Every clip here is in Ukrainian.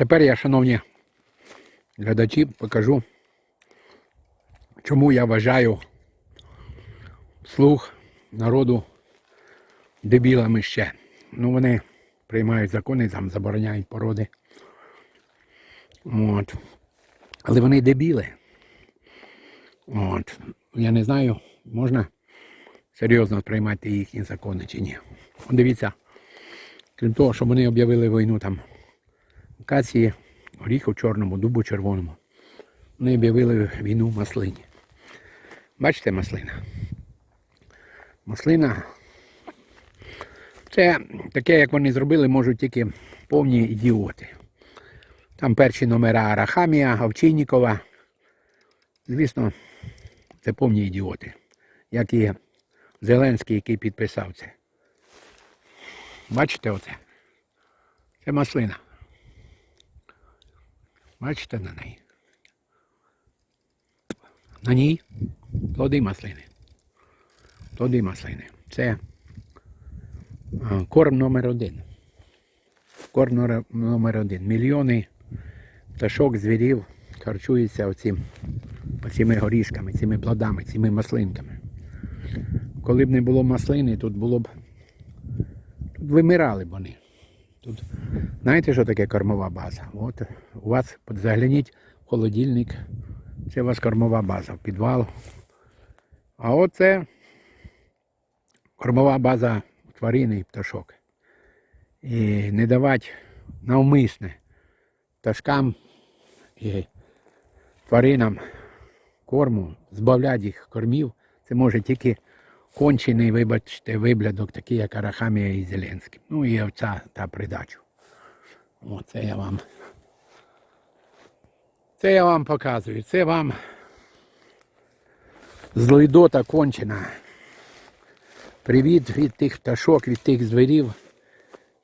тепер я, шановні глядачі, покажу, чому я вважаю слух народу дебілами ще. Ну, вони приймають закони, там забороняють породи. От. Але вони дебіли. От. Я не знаю, можна серйозно приймати їхні закони чи ні. Дивіться, крім того, що вони об'явили війну там акації, горіху чорному, дубу червоному. Вони об'явили війну маслині. Бачите маслина? Маслина. Це таке, як вони зробили, можуть тільки повні ідіоти. Там перші номера Арахамія, Овчиннікова. Звісно, це повні ідіоти. Як і Зеленський, який підписав це. Бачите оце? Це маслина. Бачите на неї? На ній плоди маслини. Плоди маслини. Це корм номер один. Корм номер- один. Мільйони пташок, звірів харчуються оцим, оцими горішками, цими плодами, цими маслинками. Коли б не було маслини, тут було б. Тут вимирали б вони. Тут, знаєте, що таке кормова база? От у вас загляніть в холодильник. Це у вас кормова база в підвал. А оце кормова база тварин і пташок. І не давати навмисне пташкам і тваринам корму, збавляти їх кормів. Це може тільки кончений, вибачте, виблядок, такий як Арахамія і Зеленський. Ну і овця та придачу. Оце я вам. Це я вам показую. Це вам злойдота кончена. Привіт від тих пташок, від тих звірів,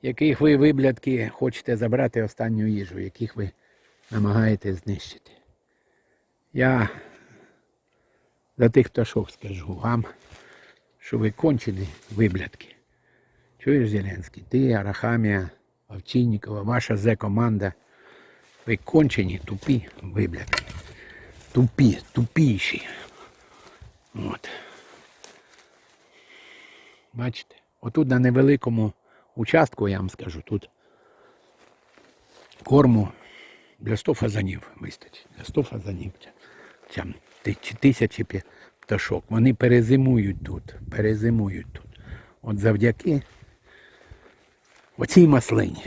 яких ви виблядки хочете забрати останню їжу, яких ви намагаєтесь знищити. Я за тих пташок скажу вам, що ви кончені виблядки. Чуєш, Зеленський, ти, Арахамія, Овчинникова, ваша Зе-команда. Ви кончені, тупі виблядки. Тупі, тупіші. От. Бачите? Отут на невеликому участку, я вам скажу, тут корму для 100 фазанів вистачить. Для 100 фазанів. Чи тисячі пташок. Вони перезимують тут. Перезимують тут. От завдяки оцій маслині.